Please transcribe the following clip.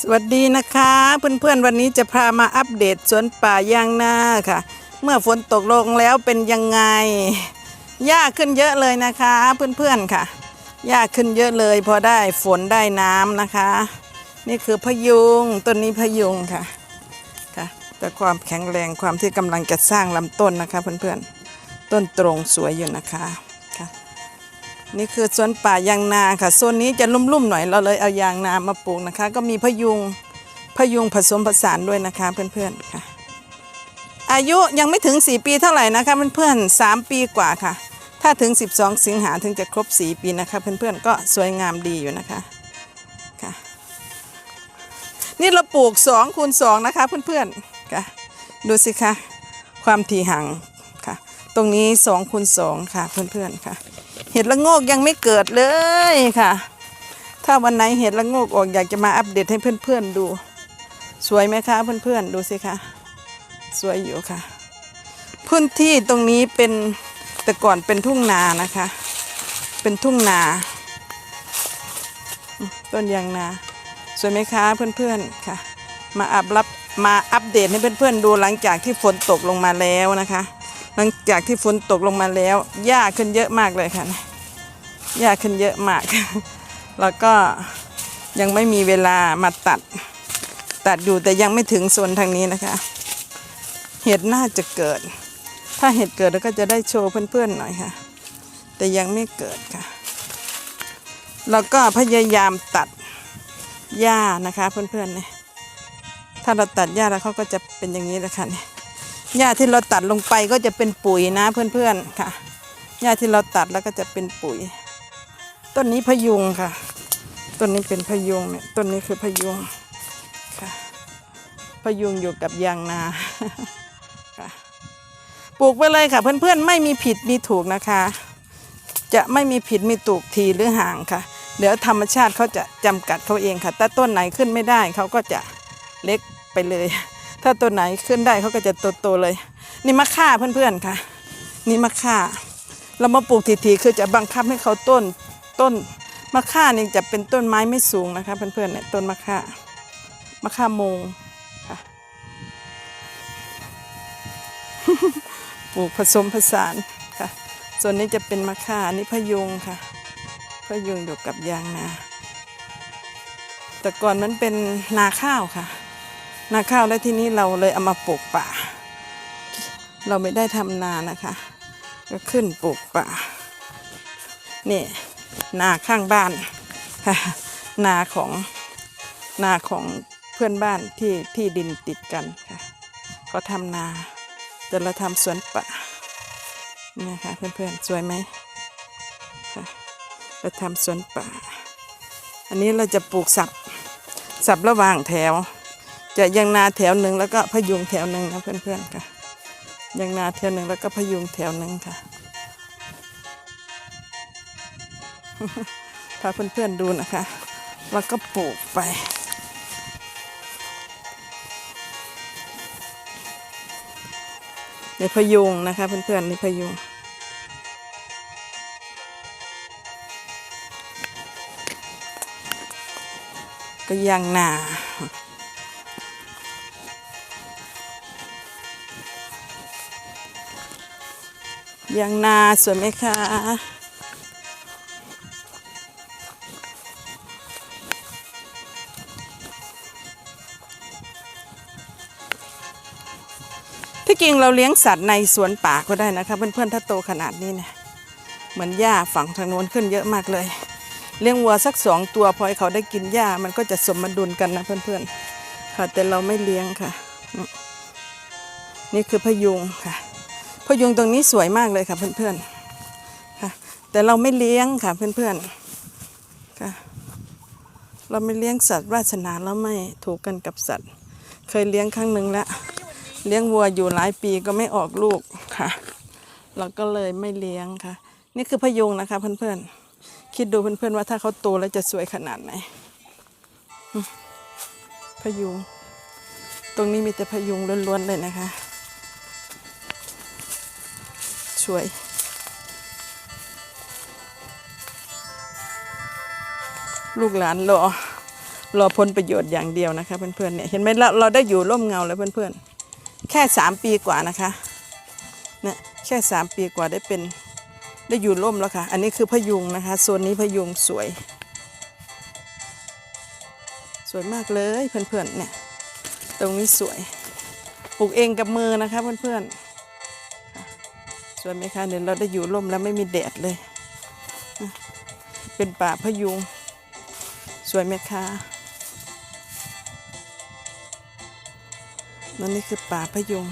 สวัสดีนะคะ เพื่อนๆวันนี้จะพามาอัปเดตสวนป่ายางนาค่ะ เมื่อฝนตกลงแล้วเป็นยังไงหญ้าขึ้นเยอะเลยนะคะ เพื่อนๆค่ะหญ้าขึ้นเยอะเลยพอได้ฝนได้น้ำนะคะ นี่คือพะยุงต้นนี้พะยุงค่ะค่ะแต่ความแข็งแรงความที่กำลังจะสร้างลำต้นนะคะ เพื่อนๆต้นตรงสวยอยู่นะคะ นี่คือสวนป่ายางนาค่ะโซนนี้จะลุ่มๆหน่อยเราเลยเอายางนามาปลูกนะคะ ก็มีพะยุงพะยุงผสมผสานด้วยนะคะเพื่อนๆค่ะ อายุยังไม่ถึง 4 ปีเท่าไหร่นะคะเพื่อนๆ3ปีกว่าค่ะ ถ้าถึง 12 สิงหาถึงจะครบ 4 ปีนะคะ เพื่อนๆก็สวยงามดีอยู่นะคะค่ะ นี่เราปลูก2คูณ2นะคะ เพื่อนๆค่ะ ดูสิคะความถี่ห่างค่ะ ตรงนี้2คูณ2ค่ะ เพื่อนๆค่ะ เห็ดละโงกยังไม่เกิดเลยค่ะ ถ้าวันไหนเห็ดละโงกออกอยากจะมาอัปเดตให้เพื่อนๆดู สวยไหมคะเพื่อนๆดูสิคะสวยอยู่ค่ะ พื้นที่ตรงนี้เป็นแต่ก่อนเป็นทุ่งนานะคะ เป็นทุ่งนา ต้นยางนา สวยไหมคะเพื่อนๆค่ะ มาอัปรับมาอัปเดตให้เพื่อนๆดูหลังจากที่ฝนตกลงมาแล้วนะคะ หลังจากที่ฝนตกลงมาแล้วหญ้าขึ้นเยอะมากเลยค่ะหญ้าขึ้นเยอะมาก แล้วก็ยังไม่มีเวลามาตัด ตัดอยู่แต่ยังไม่ถึงโซนทางนี้นะคะ เห็ดน่าจะเกิด ถ้าเห็ดเกิดแล้วก็จะได้โชว์เพื่อนๆหน่อยค่ะ แต่ยังไม่เกิดค่ะ แล้วก็พยายามตัดหญ้านะคะเพื่อนๆเนี่ยถ้าเราตัดหญ้าแล้วเขาก็จะเป็นอย่างนี้แหละค่ะเนี่ย หญ้าที่เราตัดลงไปก็จะเป็นปุ๋ยนะเพื่อนๆค่ะหญ้าที่เราตัดแล้วก็จะเป็นปุ๋ย ต้นนี้พยุงค่ะ ต้นนี้เป็นพยุงเนี่ยต้นนี้คือพยุงค่ะ พยุงอยู่กับยางนาค่ะปลูกไปเลยค่ะ เพื่อนๆไม่มีผิดมีถูกนะคะ จะไม่มีผิดมีถูกทีหรือห่างค่ะ เดี๋ยวธรรมชาติเขาจะจำกัดเขาเองค่ะ แต่ต้นไหนขึ้นไม่ได้เขาก็จะเล็กไปเลย ถ้าต้นไหนขึ้นได้เขาก็จะโตๆเลย นี่มะข่าเพื่อนๆค่ะ นี่มะข่าเรามาปลูกทีๆคือจะบังคับให้เขาต้นต้นมะข่านี่จะเป็นต้นไม้ไม่สูงนะคะ เพื่อนๆเนี่ยต้นมะข่ามะข่ามงค่ะปลูกผสมผสานค่ะ ส่วนนี้จะเป็นมะข่านนี้พะยุงค่ะพะยุงอยู่กับยางนาแต่ก่อนมันเป็นนาข้าวค่ะ นาข้าวแล้วทีนี้เราเลยเอามาปลูกป่า เราไม่ได้ทำนานะคะ ก็ขึ้นปลูกป่านี่นาข้างบ้านค่ะนาของนาของเพื่อนบ้านที่ที่ดินติดกันค่ะเขาทำนาแต่เราทำสวนป่าเนี่ยค่ะเพื่อนๆสวยไหมค่ะเราทำสวนป่า อันนี้เราจะปลูกสับสับระหว่างแถว จะยังนาแถวหนึ่งแล้วก็พยุงแถวหนึ่งนะเพื่อนๆค่ะยังนาแถวหนึ่งแล้วก็พยุงแถวหนึ่งค่ะพาเพื่อนๆดูนะคะ แล้วก็ปลูกไปในพยุงนะคะเพื่อนๆในพยุงก็ยังนา ยางนาสวยไหมคะที่จริงเราเลี้ยงสัตว์ในสวนป่าก็ได้นะคะ เพื่อนๆถ้าโตขนาดนี้เนี่ยเหมือนหญ้าฝั่งทางโน้นขึ้นเยอะมากเลย เลี้ยงวัวสักสองตัวพอให้เขาได้กินหญ้ามันก็จะสมดุลกันนะเพื่อนๆค่ะแต่เราไม่เลี้ยงค่ะ นี่คือพยุงค่ะ พยุงตรงนี้สวยมากเลยค่ะเพื่อนๆค่ะ แต่เราไม่เลี้ยงค่ะเพื่อนๆค่ะ เราไม่เลี้ยงสัตว์วาสนาแล้วไม่ถูกกันกับสัตว์ เคยเลี้ยงครั้งหนึ่งแล้วเลี้ยงวัวอยู่หลายปีก็ไม่ออกลูกค่ะ เราก็เลยไม่เลี้ยงค่ะ นี่คือพยุงนะคะเพื่อนๆคิดดูเพื่อนๆว่าถ้าเขาโตแล้วจะสวยขนาดไหนพยุง ตรงนี้มีแต่พยุงล้วนๆเลยนะคะ สวยลูกหลานรอรอผลประโยชน์อย่างเดียวนะคะ เพื่อนๆเนี่ยเห็นไหมเราเราได้อยู่ร่มเงาแล้วเพื่อนๆ แค่สามปีกว่านะคะเนี่ยแค่สามปีกว่าได้เป็นได้อยู่ร่มแล้วค่ะ อันนี้คือพยุงนะคะโซนนี้พยุงสวย สวยมากเลยเพื่อนๆเนี่ยตรงนี้สวยปลูกเองกับมือนะคะเพื่อนๆ สวยไหมคะเนี่ยเราได้อยู่ร่มแล้วไม่มีแดดเลยนะเป็นป่าพยุง สวยไหมคะนั่นนี่คือป่าพยุง